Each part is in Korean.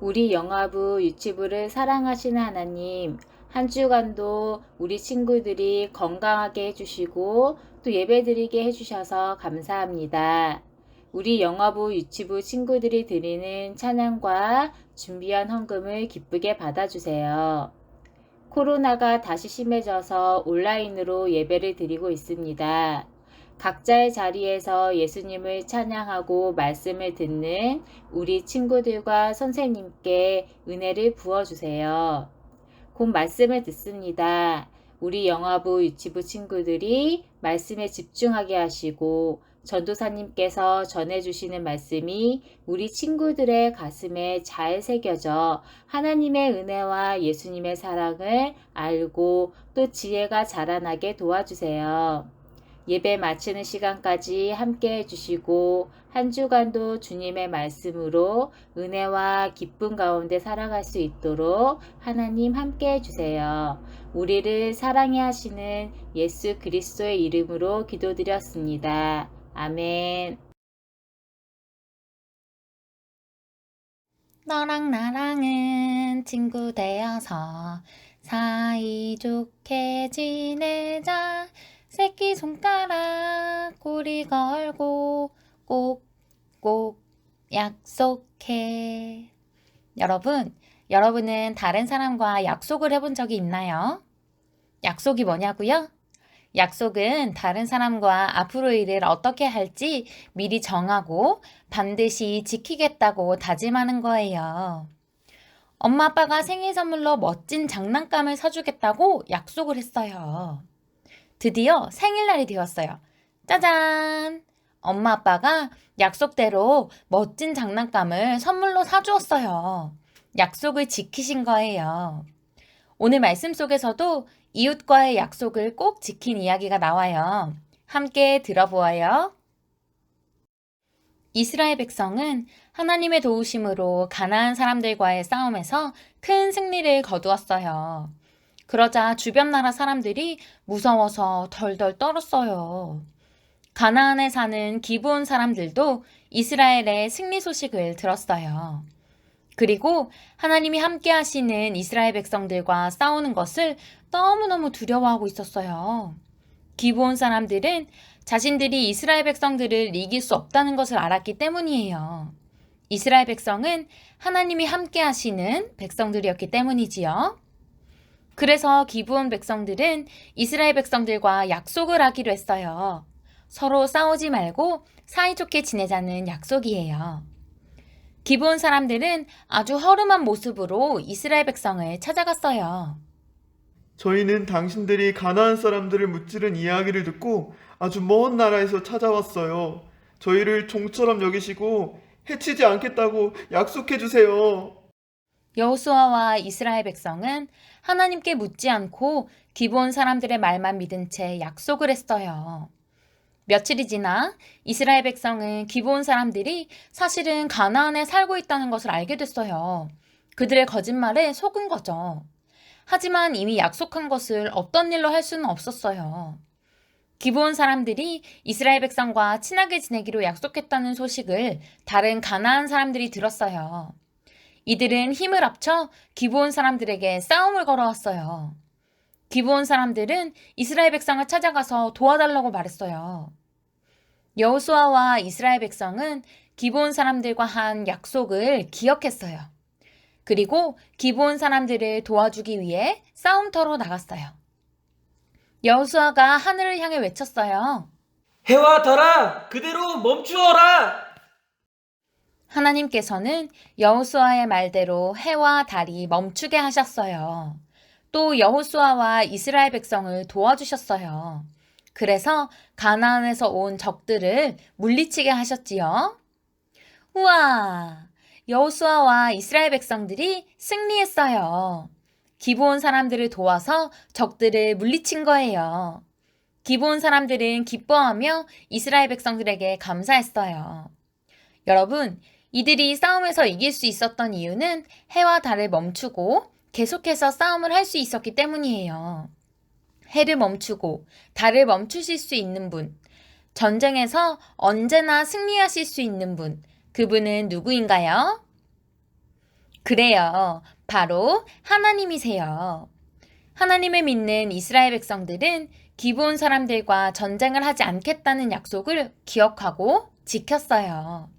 우리 영화부 유튜브를 사랑하시는 하나님, 한 주간도 우리 친구들이 건강하게 해주시고 또 예배 드리게 해주셔서 감사합니다. 우리 영화부 유튜브 친구들이 드리는 찬양과 준비한 헌금을 기쁘게 받아주세요. 코로나가 다시 심해져서 온라인으로 예배를 드리고 있습니다. 각자의 자리에서 예수님을 찬양하고 말씀을 듣는 우리 친구들과 선생님께 은혜를 부어주세요. 곧 말씀을 듣습니다. 우리 영화부 유치부 친구들이 말씀에 집중하게 하시고 전도사님께서 전해주시는 말씀이 우리 친구들의 가슴에 잘 새겨져 하나님의 은혜와 예수님의 사랑을 알고 또 지혜가 자라나게 도와주세요. 예배 마치는 시간까지 함께 해주시고 한 주간도 주님의 말씀으로 은혜와 기쁨 가운데 살아갈 수 있도록 하나님 함께 해주세요. 우리를 사랑해 하시는 예수 그리스도의 이름으로 기도드렸습니다. 아멘. 너랑 나랑은 친구 되어서 사이좋게 지내자. 새끼 손가락 꼬리 걸고 꼭꼭 약속해. 여러분, 여러분은 다른 사람과 약속을 해본 적이 있나요? 약속이 뭐냐고요? 약속은 다른 사람과 앞으로 일을 어떻게 할지 미리 정하고 반드시 지키겠다고 다짐하는 거예요. 엄마 아빠가 생일 선물로 멋진 장난감을 사주겠다고 약속을 했어요. 드디어 생일날이 되었어요. 짜잔! 엄마 아빠가 약속대로 멋진 장난감을 선물로 사주었어요. 약속을 지키신 거예요. 오늘 말씀 속에서도 이웃과의 약속을 꼭 지킨 이야기가 나와요. 함께 들어보아요. 이스라엘 백성은 하나님의 도우심으로 가나안 사람들과의 싸움에서 큰 승리를 거두었어요. 그러자 주변 나라 사람들이 무서워서 덜덜 떨었어요. 가나안에 사는 기브온 사람들도 이스라엘의 승리 소식을 들었어요. 그리고 하나님이 함께 하시는 이스라엘 백성들과 싸우는 것을 너무너무 두려워하고 있었어요. 기브온 사람들은 자신들이 이스라엘 백성들을 이길 수 없다는 것을 알았기 때문이에요. 이스라엘 백성은 하나님이 함께 하시는 백성들이었기 때문이지요. 그래서 기브온 백성들은 이스라엘 백성들과 약속을 하기로 했어요. 서로 싸우지 말고 사이좋게 지내자는 약속이에요. 기브온 사람들은 아주 허름한 모습으로 이스라엘 백성을 찾아갔어요. 저희는 당신들이 가나안 사람들을 무찌른 이야기를 듣고 아주 먼 나라에서 찾아왔어요. 저희를 종처럼 여기시고 해치지 않겠다고 약속해 주세요. 여호수아와 이스라엘 백성은 하나님께 묻지 않고 기본 사람들의 말만 믿은 채 약속을 했어요. 며칠이 지나 이스라엘 백성은 기본 사람들이 사실은 가나안에 살고 있다는 것을 알게 됐어요. 그들의 거짓말에 속은 거죠. 하지만 이미 약속한 것을 어떤 일로 할 수는 없었어요. 기본 사람들이 이스라엘 백성과 친하게 지내기로 약속했다는 소식을 다른 가나안 사람들이 들었어요. 이들은 힘을 합쳐 기브온 사람들에게 싸움을 걸어왔어요. 기브온 사람들은 이스라엘 백성을 찾아가서 도와달라고 말했어요. 여호수아와 이스라엘 백성은 기브온 사람들과 한 약속을 기억했어요. 그리고 기브온 사람들을 도와주기 위해 싸움터로 나갔어요. 여호수아가 하늘을 향해 외쳤어요. 해와 달아 그대로 멈추어라 하나님께서는 여호수아의 말대로 해와 달이 멈추게 하셨어요. 또 여호수아와 이스라엘 백성을 도와주셨어요. 그래서 가나안에서 온 적들을 물리치게 하셨지요. 우와! 여호수아와 이스라엘 백성들이 승리했어요. 기브온 사람들을 도와서 적들을 물리친 거예요. 기브온 사람들은 기뻐하며 이스라엘 백성들에게 감사했어요. 여러분, 이들이 싸움에서 이길 수 있었던 이유는 해와 달을 멈추고 계속해서 싸움을 할 수 있었기 때문이에요. 해를 멈추고 달을 멈추실 수 있는 분, 전쟁에서 언제나 승리하실 수 있는 분, 그분은 누구인가요? 그래요. 바로 하나님이세요. 하나님을 믿는 이스라엘 백성들은 기브온 사람들과 전쟁을 하지 않겠다는 약속을 기억하고 지켰어요.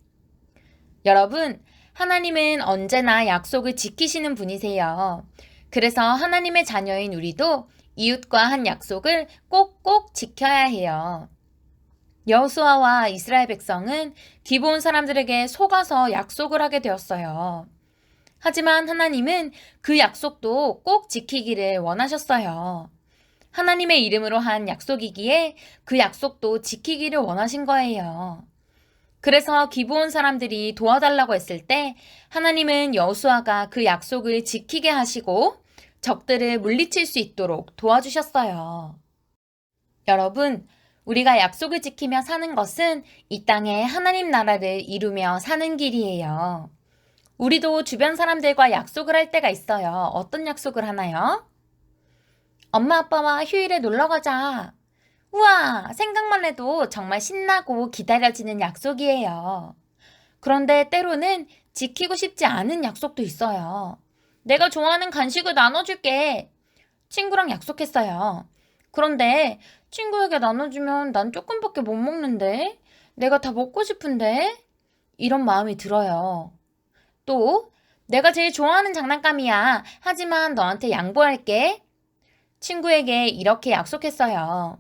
여러분, 하나님은 언제나 약속을 지키시는 분이세요. 그래서 하나님의 자녀인 우리도 이웃과 한 약속을 꼭꼭 지켜야 해요. 여호수아와 이스라엘 백성은 기본 사람들에게 속아서 약속을 하게 되었어요. 하지만 하나님은 그 약속도 꼭 지키기를 원하셨어요. 하나님의 이름으로 한 약속이기에 그 약속도 지키기를 원하신 거예요. 그래서 기브온 사람들이 도와달라고 했을 때 하나님은 여호수아가 그 약속을 지키게 하시고 적들을 물리칠 수 있도록 도와주셨어요. 여러분, 우리가 약속을 지키며 사는 것은 이 땅에 하나님 나라를 이루며 사는 길이에요. 우리도 주변 사람들과 약속을 할 때가 있어요. 어떤 약속을 하나요? 엄마 아빠와 휴일에 놀러 가자. 우와, 생각만 해도 정말 신나고 기다려지는 약속이에요. 그런데 때로는 지키고 싶지 않은 약속도 있어요. 내가 좋아하는 간식을 나눠줄게. 친구랑 약속했어요. 그런데 친구에게 나눠주면 난 조금밖에 못 먹는데? 내가 다 먹고 싶은데? 이런 마음이 들어요. 또, 내가 제일 좋아하는 장난감이야. 하지만 너한테 양보할게. 친구에게 이렇게 약속했어요.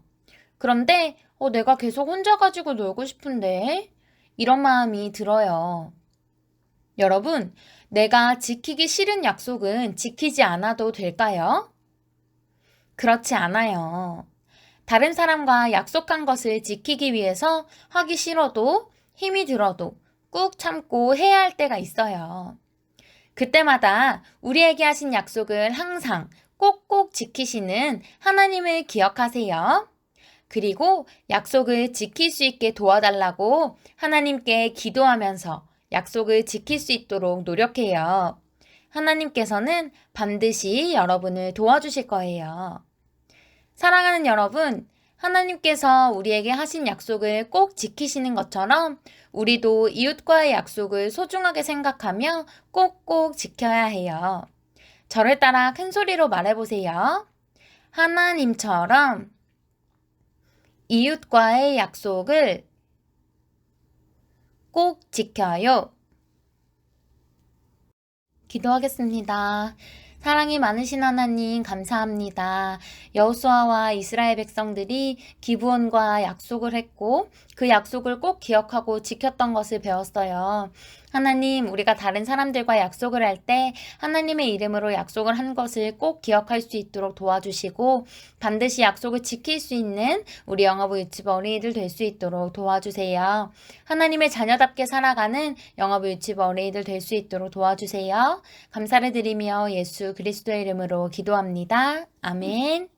그런데, 어, 내가 계속 혼자 가지고 놀고 싶은데? 이런 마음이 들어요. 여러분, 내가 지키기 싫은 약속은 지키지 않아도 될까요? 그렇지 않아요. 다른 사람과 약속한 것을 지키기 위해서 하기 싫어도 힘이 들어도 꾹 참고 해야 할 때가 있어요. 그때마다 우리에게 하신 약속을 항상 꼭꼭 지키시는 하나님을 기억하세요. 그리고 약속을 지킬 수 있게 도와달라고 하나님께 기도하면서 약속을 지킬 수 있도록 노력해요. 하나님께서는 반드시 여러분을 도와주실 거예요. 사랑하는 여러분, 하나님께서 우리에게 하신 약속을 꼭 지키시는 것처럼 우리도 이웃과의 약속을 소중하게 생각하며 꼭꼭 지켜야 해요. 저를 따라 큰 소리로 말해보세요. 하나님처럼 이웃과의 약속을 꼭 지켜요. 기도하겠습니다. 사랑이 많으신 하나님 감사합니다. 여호수아와 이스라엘 백성들이 기브온과 약속을 했고 그 약속을 꼭 기억하고 지켰던 것을 배웠어요. 하나님, 우리가 다른 사람들과 약속을 할 때 하나님의 이름으로 약속을 한 것을 꼭 기억할 수 있도록 도와주시고 반드시 약속을 지킬 수 있는 우리 영어부 유치부 어린이들 될 수 있도록 도와주세요. 하나님의 자녀답게 살아가는 영어부 유치부 어린이들 될 수 있도록 도와주세요. 감사를 드리며 예수 그리스도의 이름으로 기도합니다. 아멘.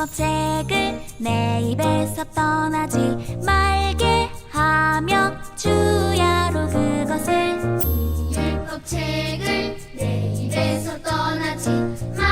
해법책을 내 입에서 떠나지 말게 하며 주야로 그것을. 이 해법책을 내 입에서 떠나지 말게